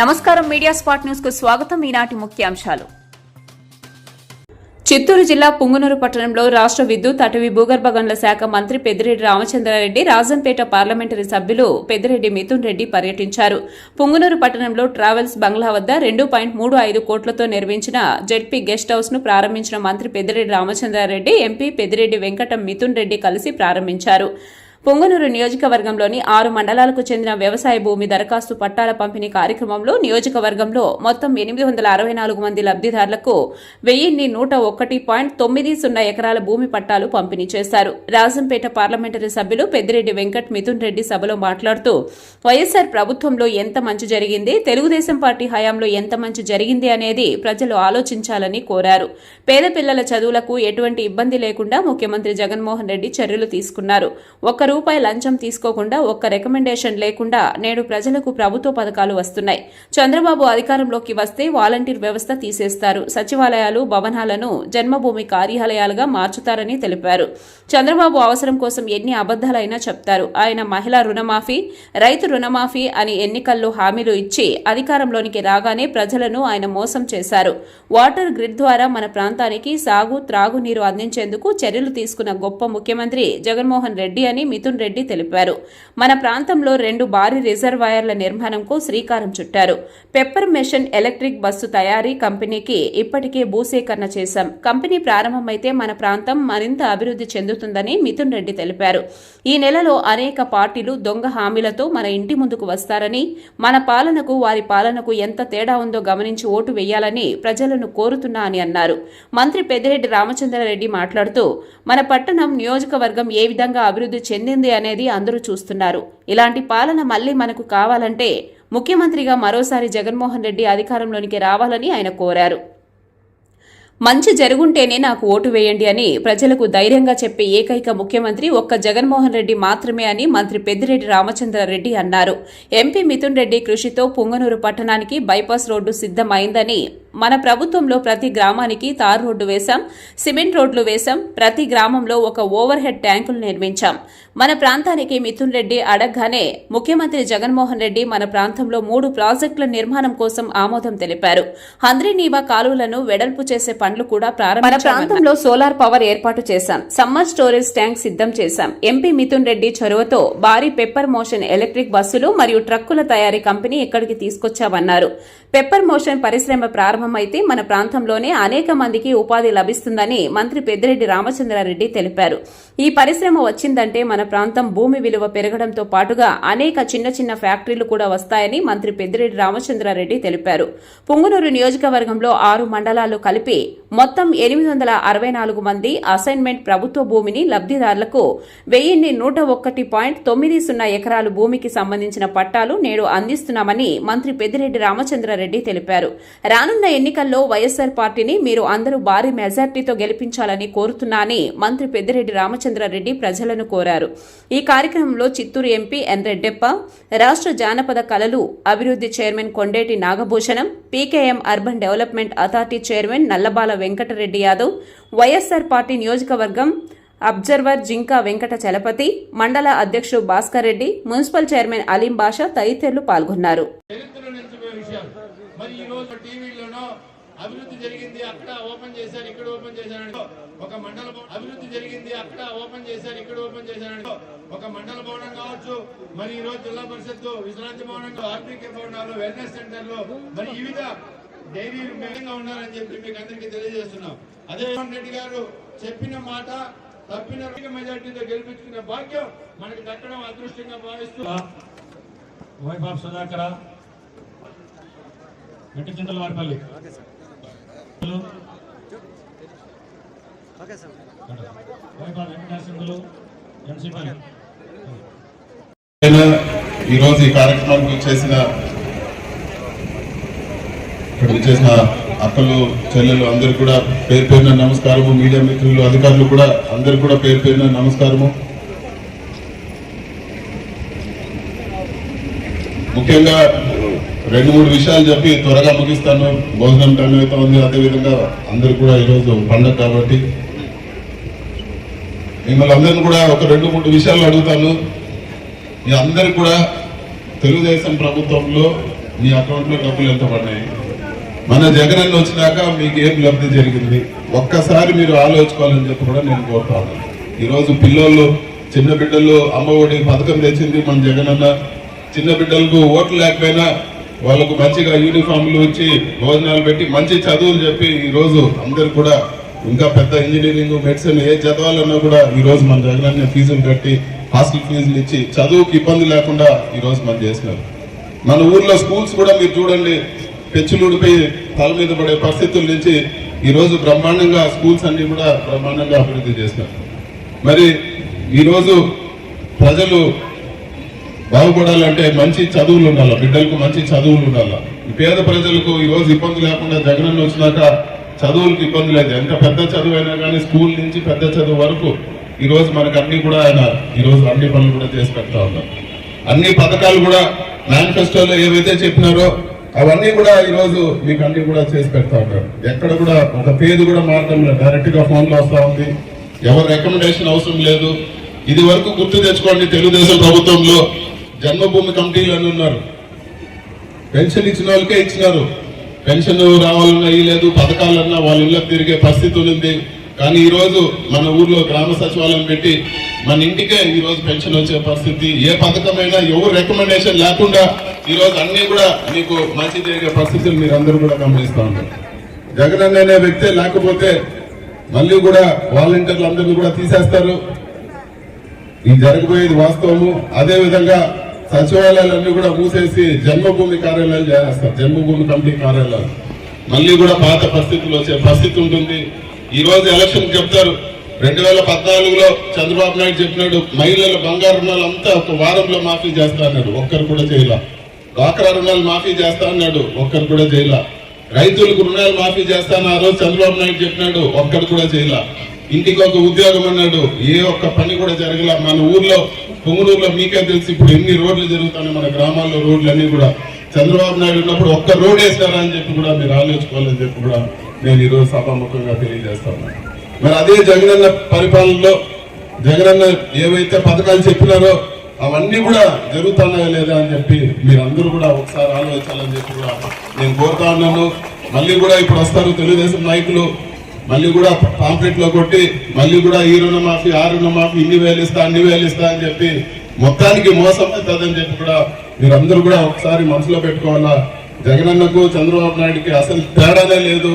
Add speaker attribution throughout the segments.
Speaker 1: నమస్కారం media spot న్యూస్కు స్వాగతం. ఈనాటి ముఖ్యాంశాలు చిత్తూరు జిల్లా పుంగునూరు పట్టణంలో రాష్ట్ర విద్యుత్ అటవీ భూగర్భ గనుల శాఖ మంత్రి పెద్దిరెడ్డి రామచంద్రారెడ్డి రాజంపేట పార్లమెంటరీ సభ్యులు పెద్దిరెడ్డి మిథున్ రెడ్డి పర్యటించారు. పుంగునూరు పట్టణంలో ట్రావెల్స్ బంగ్లా వద్ద రెండు పాయింట్ మూడు ఐదు కోట్లతో నిర్మించిన జెడ్పీ గెస్ట్ హౌస్ను ప్రారంభించిన మంత్రి పెద్దిరెడ్డి రామచంద్రారెడ్డి ఎంపీ పెద్దిరెడ్డి వెంకటం మిథున్ రెడ్డి కలిసి ప్రారంభించారు. పొంగనూరు నియోజకవర్గంలోని ఆరు మండలాలకు చెందిన వ్యవసాయ భూమి దరఖాస్తు పట్టాల పంపిణీ కార్యక్రమంలో నియోజకవర్గంలో మొత్తం ఎనిమిది వందల అరవై నాలుగు మంది లబ్దిదారులకు వెయ్యిన్ని నూట ఒకటి పాయింట్ తొమ్మిది సున్నా ఎకరాల భూమి పట్టాలు పంపిణీ చేశారు. రాజంపేట పార్లమెంటరీ సభ్యులు పెద్దిరెడ్డి వెంకట్ మిథున్ రెడ్డి సభలో మాట్లాడుతూ వైఎస్సార్ ప్రభుత్వంలో ఎంత మంచి జరిగింది తెలుగుదేశం పార్టీ హయాంలో ఎంత మంచి జరిగింది అనేది ప్రజలు ఆలోచించాలని కోరారు. పేద పిల్లల చదువులకు ఎటువంటి ఇబ్బంది లేకుండా ముఖ్యమంత్రి జగన్మోహన్ రెడ్డి చర్యలు తీసుకున్నారు. ఒక్క రూపాయి లంచం తీసుకోకుండా ఒక్క రికమెండేషన్ లేకుండా నేడు ప్రజలకు ప్రభుత్వ పథకాలు వస్తున్నాయి. చంద్రబాబు అధికారంలోకి వస్తే వాలంటీర్ వ్యవస్థ తీసేస్తారు. సచివాలయాలు భవనాలను జన్మభూమి కార్యాలయాలుగా మార్చుతారని తెలిపారు. చంద్రబాబు అవసరం కోసం ఎన్ని అబద్దాలైనా చెప్తారు. ఆయన మహిళా రుణమాఫీ రైతు రుణమాఫీ అని ఎన్నికల్లో హామీలు ఇచ్చి అధికారంలోనికి రాగానే ప్రజలను ఆయన మోసం చేశారు. వాటర్ గ్రిడ్ ద్వారా మన ప్రాంతానికి సాగు త్రాగునీరు అందించేందుకు చర్యలు తీసుకున్న గొప్ప ముఖ్యమంత్రి జగన్మోహన్ రెడ్డి అని మిథున్ రెడ్డి తెలిపారు. మన ప్రాంతంలో రెండు భారీ రిజర్వాయర్ల నిర్మాణంకు శ్రీకారం చుట్టారు. పెప్పర్ మెషిన్ ఎలక్ట్రిక్ బస్సు తయారీ కంపెనీకి ఇప్పటికే భూసేకరణ చేశాం. కంపెనీ ప్రారంభమైతే మన ప్రాంతం మరింత అభివృద్ధి చెందుతుందని మిథున్ రెడ్డి తెలిపారు. ఈ నెలలో అనేక పార్టీలు దొంగ హామీలతో మన ఇంటి ముందుకు వస్తారని మన పాలనకు వారి పాలనకు ఎంత తేడా ఉందో గమనించి ఓటు వేయాలని ప్రజలను కోరుతున్నా అని అన్నారు. మంత్రి పెద్దిరెడ్డి రామచంద్రారెడ్డి మాట్లాడుతూ మన పట్టణం నియోజకవర్గం ఏ విధంగా అభివృద్ధి చెందింది అనేది అందరూ చూస్తున్నారు. ఇలాంటి పాలన మళ్ళీ మనకు కావాలంటే ముఖ్యమంత్రిగా మరోసారి జగన్మోహన్ రెడ్డి అధికారంలోనికి రావాలని ఆయన కోరారు. మంచి జరుగుంటేనే నాకు ఓటు వేయండి అని ప్రజలకు ధైర్యంగా చెప్పే ఏకైక ముఖ్యమంత్రి ఒక్క జగన్మోహన్ రెడ్డి మాత్రమే అని మంత్రి పెద్దిరెడ్డి రామచంద్రారెడ్డి అన్నారు. ఎంపీ మిథున్ రెడ్డి కృషితో పుంగనూరు పట్టణానికి బైపాస్ రోడ్డు సిద్దమైందని మన ప్రభుత్వంలో ప్రతి గ్రామానికి తారు రోడ్డు వేశాం సిమెంట్ రోడ్లు వేశాం ప్రతి గ్రామంలో ఒక ఓవర్ హెడ్ ట్యాంకులు నిర్మించాం. మన ప్రాంతానికి మిథున్ రెడ్డి అడగగానే ముఖ్యమంత్రి జగన్మోహన్ రెడ్డి మన ప్రాంతంలో మూడు ప్రాజెక్టుల నిర్మాణం కోసం ఆమోదం తెలిపారు. హంద్రీనీవా కాలువలను వెడల్పు చేసే పనులు కూడా ప్రారంభ మన ప్రాంతంలో సోలార్ పవర్ ఏర్పాటు చేశాం సమ్మర్ స్టోరేజ్ ట్యాంక్ సిద్ధం చేశాం. ఎంపీ మిథున్ రెడ్డి చొరవతో భారీ పెప్పర్ మోషన్ ఎలక్ట్రిక్ బస్సులు మరియు ట్రక్కుల తయారీ కంపెనీ ఇక్కడికి తీసుకొచ్చామన్నారు. పెప్పర్ మోషన్ పరిశ్రమ ప్రారంభమైతే మన ప్రాంతంలోనే అనేక మందికి ఉపాధి లభిస్తుందని మంత్రి పెద్దిరెడ్డి రామచంద్రారెడ్డి తెలిపారు. ఈ పరిశ్రమ వచ్చిందంటే మన ప్రాంతం భూమి విలువ పెరగడంతో పాటుగా అనేక చిన్న చిన్న ఫ్యాక్టరీలు కూడా వస్తాయని మంత్రి పెద్దిరెడ్డి రామచంద్రారెడ్డి తెలిపారు. పుంగునూరు నియోజకవర్గంలో ఆరు మండలాలు కలిపి మొత్తం ఎనిమిది వందల అరవై నాలుగు మంది అసైన్మెంట్ ప్రభుత్వ భూమిని లబ్దిదారులకు వెయ్యిన్ని నూట ఒకటి పాయింట్ తొమ్మిది సున్నా ఎకరాలు భూమికి సంబంధించిన పట్టాలు నేడు అందిస్తున్నామని మంత్రి పెద్దిరెడ్డి రామచంద్రారెడ్డి తెలిపారు. రానున్న ఎన్నికల్లో వైఎస్సార్ పార్టీని మీరు అందరూ భారీ మెజార్టీతో గెలిపించాలని కోరుతున్నాని మంత్రి పెద్దిరెడ్డి రామచంద్రారెడ్డి ప్రజలను కోరారు. ఈ కార్యక్రమంలో చిత్తూరు ఎంపీ ఎన్ రెడ్డెప్ప రాష్ట్ర జానపద కళలు అభివృద్ధి chairman Kondeti Nagabhushanam PKM urban development authority chairman Nallabala Venkata Reddy Yadav YSR party నియోజకవర్గం అబ్జర్వర్ జింకా వెంకట చలపతి మండల అధ్యక్షుడు భాస్కర్ రెడ్డి మున్సిపల్ చైర్మన్ అలీం బాషా తదితరులు పాల్గొన్నారు.
Speaker 2: అభివృద్ధి జరిగింది అక్కడ ఓపెన్ చేశారు ఇక్కడ ఓపెన్ చేశారు ఒక మండల అభివృద్ధి జరిగింది అక్కడ ఓపెన్ చేశారు ఇక్కడ ఓపెన్ చేశారు ఒక మండల భవనం కావచ్చు మరి ఈ రోజు జిల్లా పరిషత్ విశ్రాంతి భవనం ఆర్బీకే భవనాలు వెల్నెస్ సెంటర్లు మరి ఈ విధ డైరీ మేఘంగా ఉన్నారని చెప్పి మీకు అందరికీ తెలియజేస్తున్నాం. అదే రెడ్డి గారు చెప్పిన మాట తప్పిన మెజార్టీతో గెలిపించుకునే భాగ్యం మనకి దక్కడం అదృష్టంగా భావిస్తూ
Speaker 3: వైభవ్ సుధాకర వెంకట
Speaker 4: ఈరోజు ఈ కార్యక్రమానికి చేసిన ఇక్కడికి చేసిన అక్కలు చెల్లెలు అందరు కూడా పేరు పేరున నమస్కారము. మీడియా మిత్రులు అధికారులు కూడా అందరు కూడా పేరు పేరున నమస్కారము. ముఖ్యంగా రెండు మూడు విషయాలు చెప్పి త్వరగా ముగిస్తాను. భోజనం టైం అయితే ఉంది. అదేవిధంగా అందరు కూడా ఈరోజు పండగ కాబట్టి మిమ్మల్ని అందరిని కూడా ఒక రెండు మూడు విషయాలు అడుగుతాను. మీ అందరు కూడా తెలుగుదేశం ప్రభుత్వంలో మీ అకౌంట్లో డబ్బులు ఎంత పడినాయి మన జగనన్న వచ్చినాక మీకు ఏం లబ్ధి జరిగింది? ఒక్కసారి మీరు ఆలోచించుకోవాలని చెప్పి కూడా నేను కోరుతాను. ఈరోజు పిల్లోళ్ళు చిన్న బిడ్డలు అమ్మఒడి పథకం తెచ్చింది మన జగనన్న. చిన్న బిడ్డలకు ఓట్లు లేకపోయినా వాళ్ళకు మంచిగా యూనిఫామ్లు ఇచ్చి భోజనాలు పెట్టి మంచి చదువులు చెప్పి ఈరోజు అందరు కూడా ఇంకా పెద్ద ఇంజనీరింగ్ మెడిసిన్ ఏ చదవాలన్నా కూడా ఈరోజు మన జగనన్న ఫీజులు కట్టి హాస్టల్ ఫీజులు ఇచ్చి చదువుకి ఇబ్బంది లేకుండా ఈరోజు మనం చేసినారు మన ఊర్లో స్కూల్స్ కూడా మీరు చూడండి పెచ్చులు తల మీద పడే పరిస్థితుల నుంచి ఈరోజు బ్రహ్మాండంగా స్కూల్స్ అన్ని కూడా బ్రహ్మాండంగా అభివృద్ధి చేసినారు మరి ఈరోజు ప్రజలు బాగుపడాలంటే మంచి చదువులు ఉండాలి? బిడ్డలకు మంచి చదువులు ఉండాలి? పేద ప్రజలకు ఈ రోజు ఇబ్బంది లేకుండా జగనన్న వచ్చినాక చదువులకు ఇబ్బంది లేదు. ఎంత పెద్ద చదువు అయినా కానీ స్కూల్ నుంచి పెద్ద చదువు వరకు ఈరోజు మనకు అన్ని కూడా ఆయన ఈరోజు అన్ని పనులు కూడా చేసి పెడతా ఉన్నాం అన్ని పథకాలు కూడా మేనిఫెస్టోలో ఏవైతే చెప్పినారో అవన్నీ కూడా ఈ రోజు మీకు అన్ని కూడా చేసి పెడతా ఉన్నారు. ఎక్కడ కూడా ఒక పేరు కూడా మారడం లేదు. ఫోన్లో వస్తూ ఉంది. ఎవరు రికమెండేషన్ అవసరం లేదు. ఇది వరకు గుర్తు తెచ్చుకోండి. తెలుగుదేశం ప్రభుత్వంలో జన్మభూమి కమిటీలు అని ఉన్నారు. పెన్షన్ ఇచ్చిన వాళ్ళకే ఇచ్చినారు. పెన్షన్ రావాలన్నా లేదు పథకాలన్నా వాళ్ళ ఇళ్ళకి తిరిగే పరిస్థితి ఉంది కానీ ఈరోజు మన ఊర్లో గ్రామ సచివాలయం పెట్టి మన ఇంటికే ఈరోజు పెన్షన్ వచ్చే పరిస్థితి. ఏ పథకమైనా ఎవరు రికమెండేషన్ లేకుండా ఈ రోజు కూడా మీకు మంచి జరిగే పరిస్థితులు మీరు అందరూ కూడా గమనిస్తా ఉన్నారు. జగన్ అనే వ్యక్తే లేకపోతే మళ్ళీ కూడా వాలంటీర్లు అందరినీ కూడా తీసేస్తారు. ఇది జరగబోయేది వాస్తవము. అదేవిధంగా సచివాలయాలన్నీ కూడా మూసేసి జన్మభూమి కార్యాలయాలు చేస్తారు. జన్మభూమి కమిటీ కార్యాలయాలు. మళ్ళీ కూడా పాత పరిస్థితులు వచ్చే పరిస్థితి ఉంటుంది. ఈ రోజు ఎలక్షన్ చెప్తారు. రెండు వేల పద్నాలుగులో చంద్రబాబు నాయుడు చెప్పినాడు మహిళల బంగారు రుణాలు అంతా ఒక వారంలో మాఫీ చేస్తా అన్నాడు. ఒక్కరు కూడా చేయలా. డ్వాక్రా రుణాలు మాఫీ చేస్తా అన్నాడు. ఒక్కరు కూడా చేయలా. రైతులకు రుణాలు మాఫీ చేస్తాను ఆ రోజు చంద్రబాబు నాయుడు చెప్పినాడు. ఒక్కరు కూడా చేయలా. ఇంటికి ఒక ఉద్యోగం అన్నాడు. ఏ ఒక్క పని కూడా జరగల. మన ఊర్లో పొంగునూరులో మీకే తెలిసి ఇప్పుడు ఎన్ని రోడ్లు జరుగుతున్నాయి మన గ్రామాల్లో రోడ్లు కూడా. చంద్రబాబు నాయుడు ఉన్నప్పుడు ఒక్క రోడ్ వేస్తారా అని చెప్పి కూడా మీరు ఆలోచుకోవాలని చెప్పి కూడా నేను ఈరోజు సభాముఖంగా తెలియజేస్తాను మరి అదే జగనన్న పరిపాలనలో జగనన్న ఏవైతే పథకాలు చెప్పినారో అవన్నీ కూడా జరుగుతున్నాయా లేదా అని చెప్పి మీరందరూ కూడా ఒకసారి ఆలోచించాలని చెప్పి కూడా నేను కోరుతా ఉన్నాను. మళ్ళీ కూడా ఇప్పుడు వస్తారు తెలుగుదేశం నాయకులు. మళ్ళీ కూడా పాంప్లెట్లో కొట్టి మళ్ళీ కూడా ఈ రుణమాఫీ ఆ రుణమాఫీ ఇన్ని వేలు ఇస్తా అన్ని వేలు ఇస్తా అని చెప్పి మొత్తానికి మోసం అవుతుందని చెప్పి కూడా మీరందరూ కూడా ఒకసారి మనసులో పెట్టుకోవాలా. జగనన్నకు చంద్రబాబు నాయుడుకి అసలు తేడానే లేదు.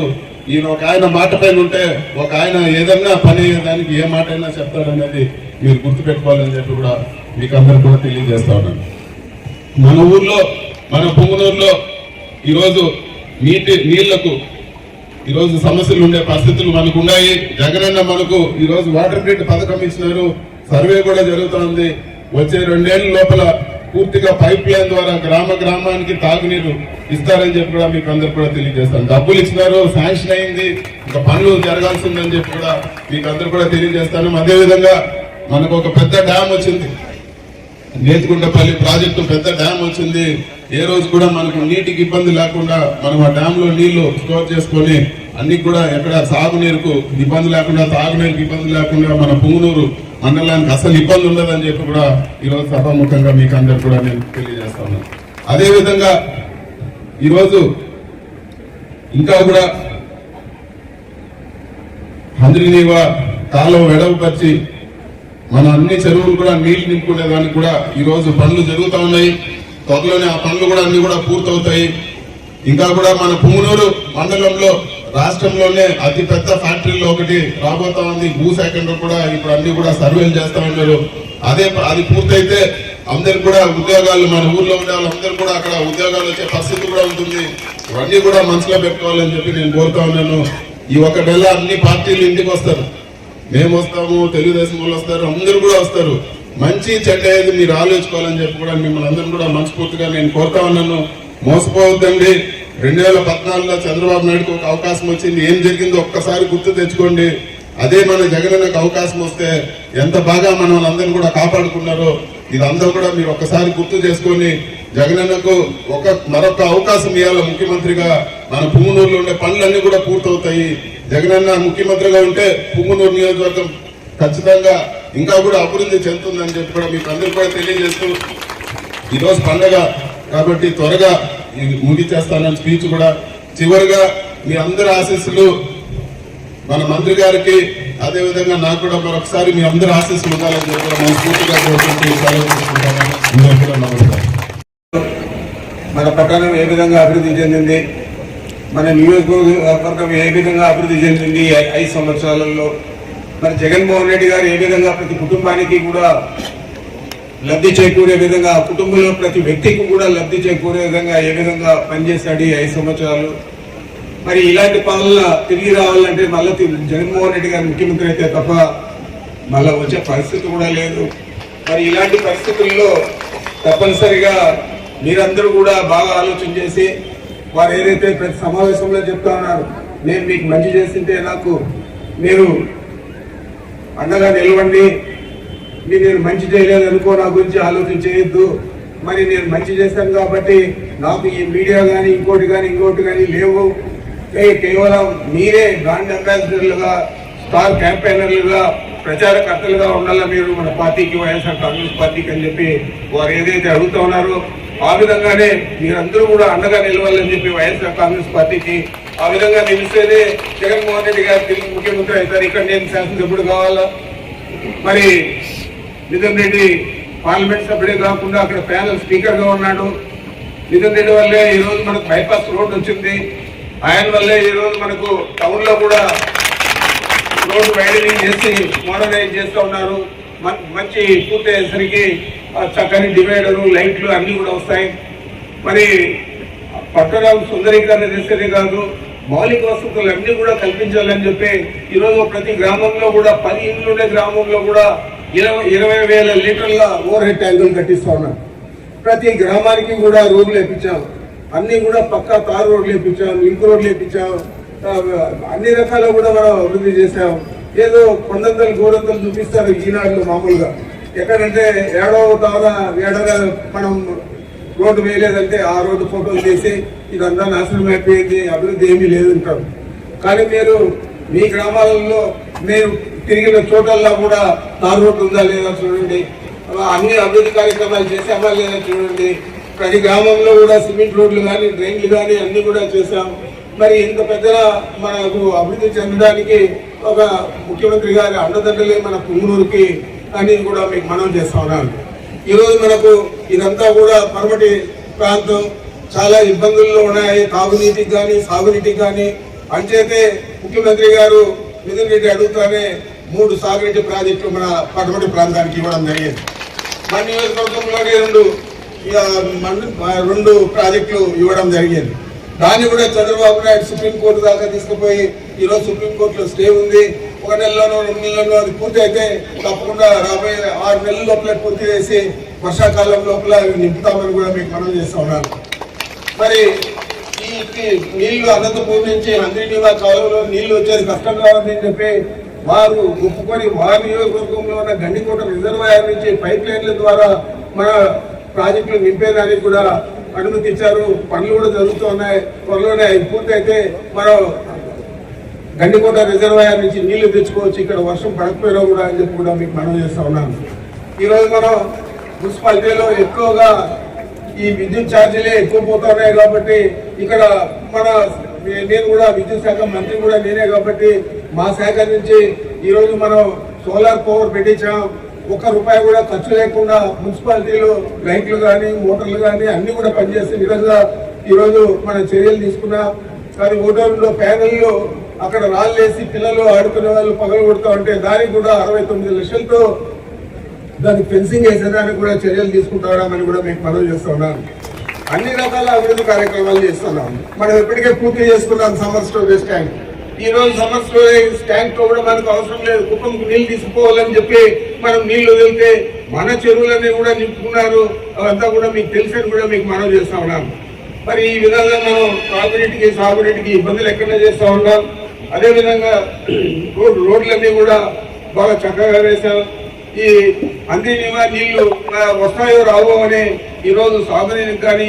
Speaker 4: ఈయన ఒక ఆయన మాట పైన ఉంటే ఒక ఆయన ఏదన్నా పని అయ్యేదానికి ఏ మాట అయినా చెప్తాడనేది మీరు గుర్తుపెట్టుకోవాలని చెప్పి కూడా మీకు అందరు కూడా తెలియజేస్తా ఉన్నాను. మన ఊర్లో మన పొంగునూరులో ఈరోజు నీటి నీళ్ళకు ఈరోజు సమస్యలు ఉండే పరిస్థితులు మనకు ఉన్నాయి. జగనన్న మనకు ఈరోజు వాటర్ గ్రిడ్ పథకం ఇచ్చినారు. సర్వే కూడా జరుగుతోంది. వచ్చే రెండేళ్ళ లోపల పూర్తిగా పైప్ లైన్ ద్వారా గ్రామ గ్రామానికి తాగునీరు ఇస్తారని చెప్పి కూడా మీకు అందరు కూడా తెలియజేస్తాను డబ్బులు ఇచ్చినారు శాంక్షన్ అయింది. ఇంకా పనులు జరగాల్సిందని చెప్పి కూడా మీకు అందరు కూడా తెలియజేస్తాను. అదేవిధంగా మనకు ఒక పెద్ద డ్యామ్ వచ్చింది. నేతిగుంటపల్లి ప్రాజెక్టు పెద్ద డ్యామ్ వచ్చింది. ఏ రోజు కూడా మనకు నీటికి ఇబ్బంది లేకుండా మనం ఆ డ్యామ్లో నీళ్ళు స్టోర్ చేసుకొని అన్ని కూడా ఎక్కడ సాగునీరుకు ఇబ్బంది లేకుండా తాగునీరుకు ఇబ్బంది లేకుండా మన పుంగునూరు మండలానికి అసలు ఇబ్బంది ఉండదని చెప్పి కూడా ఈరోజు సభాముఖంగా మీకు అందరు కూడా నేను తెలియజేస్తాను అదే విధంగా ఈరోజు ఇంకా కూడా హంద్రినీవ కాలం వెడవపరిచి మన అన్ని చెరువులు కూడా నీళ్ళు నింపుకునే దానికి కూడా ఈరోజు పనులు జరుగుతూ ఉన్నాయి. త్వరలోనే ఆ పనులు కూడా అన్ని కూడా పూర్తవుతాయి. ఇంకా కూడా మన పుంగునూరు మండలంలో రాష్ట్రంలోనే అతి పెద్ద ఫ్యాక్టరీలో ఒకటి రాబోతా ఉంది. భూసేకరణ కూడా ఇప్పుడు అన్ని కూడా సర్వేలు చేస్తా ఉన్నారు. అదే అది పూర్తయితే అందరికి కూడా ఉద్యోగాలు మన ఊర్లో ఉండే వాళ్ళందరూ కూడా అక్కడ ఉద్యోగాలు వచ్చే పరిస్థితి కూడా ఉంటుంది. ఇవన్నీ కూడా మనసులో పెట్టుకోవాలని చెప్పి నేను కోరుతా ఉన్నాను. ఈ ఒక నెల అన్ని పార్టీలు ఇంటికి వస్తారు. మేము వస్తాము తెలుగుదేశం వాళ్ళు వస్తారు అందరూ కూడా వస్తారు. మంచి చెడ్డ ఏది మీరు ఆలోచించుకోవాలని చెప్పి కూడా మిమ్మల్ని అందరూ కూడా మనస్ఫూర్తిగా నేను కోరుతా ఉన్నాను. మోసపోవద్దండి. రెండు వేల పద్నాలుగులో చంద్రబాబు నాయుడుకు ఒక అవకాశం వచ్చింది. ఏం జరిగిందో ఒక్కసారి గుర్తు తెచ్చుకోండి. అదే మన జగనన్నకు అవకాశం వస్తే ఎంత బాగా మనం అందరూ కూడా కాపాడుకున్నారో ఇదంతా కూడా మీరు ఒక్కసారి గుర్తు చేసుకొని జగనన్నకు ఒక మరొక అవకాశం ఇవ్వాలి ముఖ్యమంత్రిగా. మన పుంగునూరులో ఉండే పనులన్నీ కూడా పూర్తవుతాయి. జగనన్న ముఖ్యమంత్రిగా ఉంటే పుంగునూరు నియోజకవర్గం ఖచ్చితంగా ఇంకా కూడా అభివృద్ధి చెందుతుందని చెప్పి కూడా మీకు అందరూ కూడా తెలియజేస్తూ ఈరోజు పండగ కాబట్టి త్వరగా ముగించేస్తానని స్పీచ్ కూడా చివరిగా మీ అందరి ఆశీస్సులు మన మంత్రి గారికి అదేవిధంగా నాకు కూడా మరొకసారి మీ అందరి ఆశీస్సులు ఉండాలని చెప్పి కూడా మనస్ఫూర్తిగా కోరుకుంటూ కూడా
Speaker 5: మన పట్టణం ఏ విధంగా అభివృద్ధి చెందింది? మన నియోజకవర్గం ఏ విధంగా అభివృద్ధి చెందింది? ఐదు సంవత్సరాలలో మరి జగన్మోహన్ రెడ్డి గారు ఏ విధంగా ప్రతి కుటుంబానికి కూడా లబ్ధి చేకూరే విధంగా కుటుంబంలో ప్రతి వ్యక్తికి కూడా లబ్ధి చేకూరే విధంగా ఏ విధంగా పనిచేశాడు ఈ ఐదు సంవత్సరాలు? మరి ఇలాంటి పనుల తిరిగి రావాలంటే మళ్ళీ జగన్మోహన్ రెడ్డి గారు ముఖ్యమంత్రి అయితే తప్ప మళ్ళీ వచ్చే పరిస్థితి కూడా లేదు. మరి ఇలాంటి పరిస్థితుల్లో తప్పనిసరిగా మీరందరూ కూడా బాగా ఆలోచన చేసి వారు ఏదైతే ప్రతి సమావేశంలో చెప్తా ఉన్నారు నేను మీకు మంచి చేసింటే నాకు మీరు అండగా నిలవండి మీరు నేను మంచి చేయలేదు అనుకో నా గురించి ఆలోచన చేయొద్దు. మరి నేను మంచి చేశాను కాబట్టి నాకు ఈ మీడియా కానీ ఇంకోటి కానీ ఇంకోటి కానీ లేవు. కేవలం మీరే బ్రాండ్ అంబాసిడర్లుగా స్టార్ క్యాంపెయినర్లుగా ప్రచారకర్తలుగా ఉండాలా మీరు మన పార్టీకి వైఎస్ఆర్ కాంగ్రెస్ పార్టీకి అని చెప్పి వారు ఏదైతే అడుగుతా ఉన్నారో ఆ విధంగానే మీరందరూ కూడా అండగా నిలవాలని చెప్పి వైఎస్ఆర్ కాంగ్రెస్ పార్టీకి ఆ విధంగా నిలిస్తేనే జగన్మోహన్ రెడ్డి గారు తిరిగి ముఖ్యమంత్రి అవుతారు. ఇక్కడ నేను శాసనసభ్యుడు కావాలా? మరి నితిన్ రెడ్డి పార్లమెంట్ సభ్యుడే కాకుండా అక్కడ ప్యానల్ స్పీకర్గా ఉన్నాడు. నితిన్ రెడ్డి వల్లే ఈరోజు మనకు బైపాస్ రోడ్డు వచ్చింది. ఆయన వల్లే ఈ రోజు మనకు టౌన్లో కూడా రోడ్డు వైడనింగ్ చేసి మోడర్నైజ్ చేస్తూ ఉన్నారు. మంచి పూర్తి అయ్యేసరికి చక్కని డివైడరు లైట్లు అన్నీ కూడా వస్తాయి. మరి పట్టణం సుందరీకరణ చేసేదే కాదు. మౌలిక వసతులు అన్ని కూడా కల్పించాలని చెప్పి ఈరోజు ప్రతి గ్రామంలో కూడా పది ఇండ్లు ఉండే గ్రామంలో కూడా ఇరవై ఇరవై వేల లీటర్ల ఓవర్ హెడ్ ట్యాంకులు కట్టిస్తా ఉన్నాం ప్రతి గ్రామానికి కూడా రోడ్లు వేపించాం. అన్ని కూడా పక్కా తారు రోడ్లు వేపించాం ఇంక్ రోడ్లు వేపించాం అన్ని రకాల కూడా మనం అభివృద్ధి చేసాం ఏదో కొండంతలు గోరంతలు చూపిస్తారు ఈనాడులో మామూలుగా. ఎక్కడంటే ఏడవ తార ఏడవ మనం రోడ్డు వేయలేదంటే ఆ రోడ్డు ఫోటోలు చేసి ఇదంతా నాశనం అయిపోయింది అభివృద్ధి ఏమీ లేదంటారు కానీ మీరు మీ గ్రామాలలో మీరు తిరిగిన చోటల్లో కూడా తారు రోడ్డు ఉందా లేదా చూడండి. అన్ని అభివృద్ధి కార్యక్రమాలు చేసామా లేదా చూడండి. ప్రతి గ్రామంలో కూడా సిమెంట్ రోడ్లు కానీ డ్రైన్లు కానీ అన్ని కూడా చేశాం. మరి ఇంత పెద్దగా మనకు అభివృద్ధి చెందడానికి ఒక ముఖ్యమంత్రి గారి అండదండలే మన పుంగనూరుకి అని కూడా మీకు మనం చేస్తా ఉన్నాను ఈరోజు మనకు ఇదంతా కూడా పరమటి ప్రాంతం. చాలా ఇబ్బందుల్లో ఉన్నాయి. తాగునీటికి కానీ సాగునీటికి కానీ అంచేతే ముఖ్యమంత్రి గారు నితిన్ రెడ్డి అడుగుతానే మూడు సాగునీటి ప్రాజెక్టులు మన పడమటి ప్రాంతానికి ఇవ్వడం జరిగింది. మన నియోజకవర్గంలోనే రెండు రెండు ప్రాజెక్టులు ఇవ్వడం జరిగింది. దాన్ని కూడా చంద్రబాబు నాయుడు సుప్రీంకోర్టు దాకా తీసుకుపోయి ఈరోజు సుప్రీంకోర్టులో స్టే ఉంది. ఒక నెలలోనో రెండు నెలల్లో అది పూర్తి అయితే తప్పకుండా రాబోయే ఆరు నెలల లోపల పూర్తి చేసి వర్షాకాలం లోపల అవి నింపుతామని కూడా మీకు మనం చేస్తూ ఉన్నాను. మరి ఈ నీళ్ళు అనంతపూర్ నుంచి అందరినీ కాలంలో నీళ్ళు వచ్చేది కష్టంగా కావాలని చెప్పి వారు ఒప్పుకొని వారి నియోజకవర్గంలో ఉన్న గండికోట రిజర్వాయర్ నుంచి పైప్ లైన్ల ద్వారా మన ప్రాజెక్టులు నింపేదానికి కూడా అనుమతి ఇచ్చారు పనులు కూడా జరుగుతూ ఉన్నాయి త్వరలోనే పూర్తి పూర్తయితే మనం గండికోట రిజర్వాయర్ నుంచి నీళ్ళు తెచ్చుకోవచ్చు. ఇక్కడ వర్షం పడకపోయినా కూడా అని చెప్పి కూడా మీకు మనం చేస్తా ఉన్నాను. ఈరోజు మనం మున్సిపాలిటీలో ఎక్కువగా ఈ విద్యుత్ ఛార్జీలే ఎక్కువ పోతున్నాయి కాబట్టి ఇక్కడ మన నేను కూడా విద్యుత్ శాఖ మంత్రి కూడా నేనే కాబట్టి మా శాఖ నుంచి ఈరోజు మనం సోలార్ పవర్ పెట్టించాం. ఒక్క రూపాయి కూడా ఖర్చు లేకుండా మున్సిపాలిటీలో లైట్లు కానీ మోటార్లు కానీ అన్నీ కూడా పనిచేసే విధంగా ఈరోజు మనం చర్యలు తీసుకున్నాం. కానీ ఓటర్లో ప్యానెల్లో అక్కడ రాళ్ళేసి పిల్లలు ఆడుకునే వాళ్ళు పగలు కొడుతూ ఉంటే దానికి కూడా అరవై తొమ్మిది లక్షలతో దానికి ఫెన్సింగ్ వేసేదానికి కూడా చర్యలు తీసుకుంటామని కూడా మీకు మనవి చేస్తా అన్ని రకాల అభివృద్ధి కార్యక్రమాలు చేస్తున్నాం మనం ఇప్పటికే పూర్తి చేసుకున్నాం సమ్మర్ స్టోరేజ్ ట్యాంక్. ఈ రోజు సమ్మర్ స్టోరేజ్ ట్యాంక్ కూడా మనకు అవసరం లేదు. కుటుంబకు నీళ్ళు తీసుకుపోవాలని చెప్పి మనం నీళ్ళు వదిలితే మన చెరువులన్నీ కూడా నింపుకున్నారు. అవంతా కూడా మీకు తెలుసని కూడా మీకు మనవి చేస్తా ఉన్నాం మరి ఈ విధంగా మనం తాగునీటికి సాగునీటికి ఇబ్బందులు ఎక్కడ చేస్తా ఉన్నాం. అదేవిధంగా రోడ్లన్నీ కూడా బాగా చక్కగా వేశాం ఈ అందినివా నీళ్ళు వస్తాయో రావో అని ఈరోజు సాగునీరు కానీ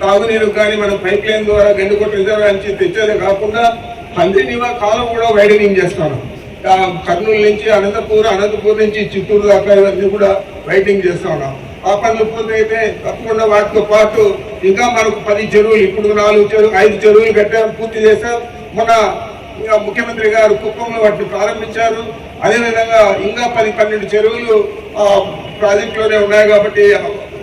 Speaker 5: తాగునీరు కానీ మనం పైప్ లైన్ ద్వారా గండికోట రిజర్వ్ నుంచి తెచ్చేదే కాకుండా అందినివా కాలం కూడా వైడనింగ్ చేస్తాను కర్నూలు నుంచి అనంతపూర్ అనంతపూర్ నుంచి చిత్తూరు దాకా ఇవన్నీ కూడా వైటింగ్ చేస్తా ఉన్నాం ఆ పనులు పూర్తయితే తప్పకుండా వాటితో పాటు ఇంకా మనకు పది చెరువులు ఇప్పుడు నాలుగు చెరువు ఐదు చెరువులు కట్టాం పూర్తి చేశాం. మన ముఖ్యమంత్రి గారు కుప్పంలో వాటిని ప్రారంభించారు. అదేవిధంగా ఇంకా పది పన్నెండు చెరువులు ఆ, ప్రాజెక్టులోనే ఉన్నాయి కాబట్టి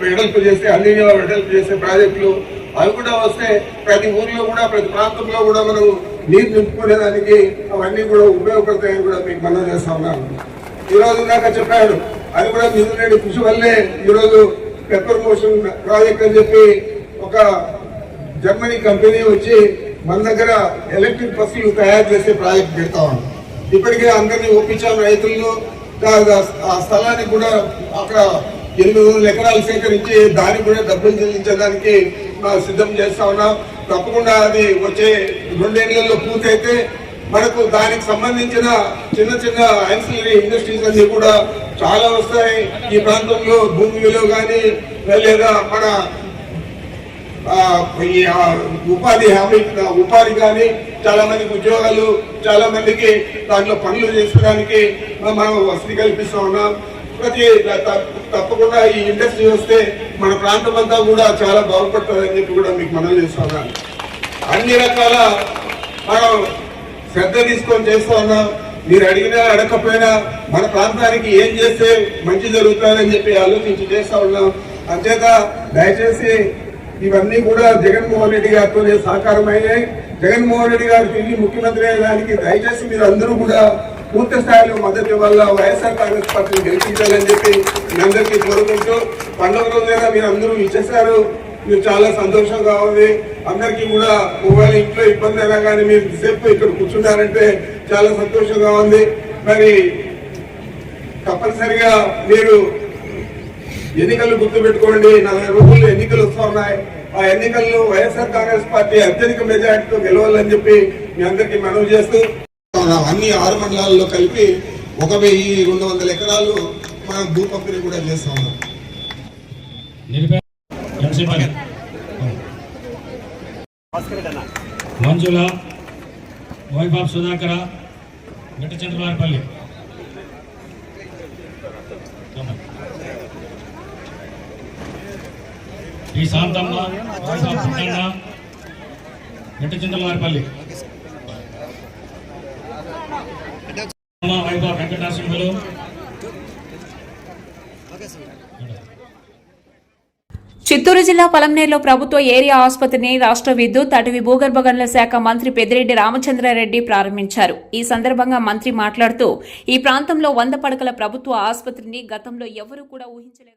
Speaker 5: వెడల్పు చేస్తే అన్ని వెడల్పు చేసే ప్రాజెక్టులు అవి కూడా వస్తే ప్రతి ఊర్లో కూడా ప్రతి ప్రాంతంలో కూడా మనం నీరు నింపుకునేదానికి అవన్నీ కూడా ఉపయోగపడతాయని కూడా మీకు మనం చేస్తా ఉన్నాను ఈ ఇందాక చెప్పాడు అది కూడా మిథునేడు కృషి వల్లే ఈ రోజు పెప్పర్ మోషన్ ప్రాజెక్ట్ అని చెప్పి ఒక జర్మనీ కంపెనీ వచ్చి మన దగ్గర ఎలక్ట్రిక్ బస్సులు తయారు చేసే ప్రాజెక్ట్ పెడతా ఉన్నాం. ఇప్పటికే అందరినీ ఒప్పించాం రైతులను ఆ స్థలానికి కూడా అక్కడ ఎనిమిది వందల ఎకరాలు సేకరించి దానికి కూడా డబ్బులు చెల్లించడానికి సిద్ధం చేస్తా ఉన్నాం. తప్పకుండా అది వచ్చే రెండేళ్ళలో పూర్తయితే మనకు దానికి సంబంధించిన చిన్న చిన్న యాన్సిలరీ ఇండస్ట్రీస్ అన్ని కూడా చాలా వస్తాయి. ఈ ప్రాంతంలో భూమి విలువ కానీ లేదా మన ఈ, ఉపాధి హామీ ఉపాధి కానీ చాలా మందికి ఉద్యోగాలు చాలా మందికి దాంట్లో పనులు చేసుకోవడానికి మనం వసతి కల్పిస్తూ ఉన్నాం. ప్రతి తప్పకుండా ఈ ఇండస్ట్రీ వస్తే మన ప్రాంతం అంతా కూడా చాలా బాగుపడుతుందని చెప్పి కూడా మీకు మనం చేస్తున్నాను అన్ని రకాల మనం శ్రద్ధ తీసుకొని చేస్తూ ఉన్నాం. మీరు అడిగినా అడగకపోయినా మన ప్రాంతానికి ఏం చేస్తే మంచి జరుగుతుందని చెప్పి ఆలోచించి చేస్తా ఉన్నాం. అంచేత దయచేసి ఇవన్నీ కూడా జగన్మోహన్ రెడ్డి గారితోనే సాకారమయ్యాయి జగన్మోహన్ రెడ్డి గారు తిరిగి ముఖ్యమంత్రి అయ్యడానికి దయచేసి మీరు అందరూ కూడా పూర్తి స్థాయిలో మద్దతు వల్ల వైఎస్ఆర్ కాంగ్రెస్ పార్టీని గెలిపించాలని చెప్పి మీ అందరికీ కోరుకుంటూ పండుగ రోజైనా మీరు అందరూ ఇచ్చేసారు మీరు చాలా సంతోషంగా ఉంది. అందరికీ కూడా ఒకవేళ ఇంట్లో ఇబ్బంది అయినా కానీ మీరు సేపు ఇక్కడ కూర్చున్నారంటే చాలా సంతోషంగా ఉంది. మరి తప్పనిసరిగా మీరు ఎన్నికలు గుర్తుపెట్టుకోండి. నలభై రోజుల్లో ఎన్నికలు వస్తున్నాయి. ఆ ఎన్నికల్లో వైఎస్ఆర్ కాంగ్రెస్ పార్టీ అత్యధిక మెజార్టీతో గెలవాలని చెప్పి మీ అందరికీ మనవి చేస్తూ అన్ని ఆరు మండలాల్లో కలిపి ఒక వెయ్యి రెండు వందల ఎకరాలు మనం భూ పంపిణీ కూడా చేస్తా ఉన్నాం.
Speaker 3: మంజుల వైభవ్ సుధాకర గట్టి చంద్రవారిపల్లి ఈ శాంతమ్మ పుట్టన్న గట్టి చంద్రవారిపల్లి వైభవ్ వెంకటనరసింహులు
Speaker 1: చిత్తూరు జిల్లా పలంనేరులో ప్రభుత్వ ఏరియా ఆసుపత్రిని రాష్ట్ర విద్యుత్ అటవీ భూగర్భ గనుల శాఖ మంత్రి పెద్దిరెడ్డి రామచంద్రారెడ్డి ప్రారంభించారు. ఈ సందర్భంగా మంత్రి మాట్లాడుతూ ఈ ప్రాంతంలో వంద పడకల ప్రభుత్వ ఆసుపత్రిని గతంలో ఎవరూ కూడా ఊహించలేదు.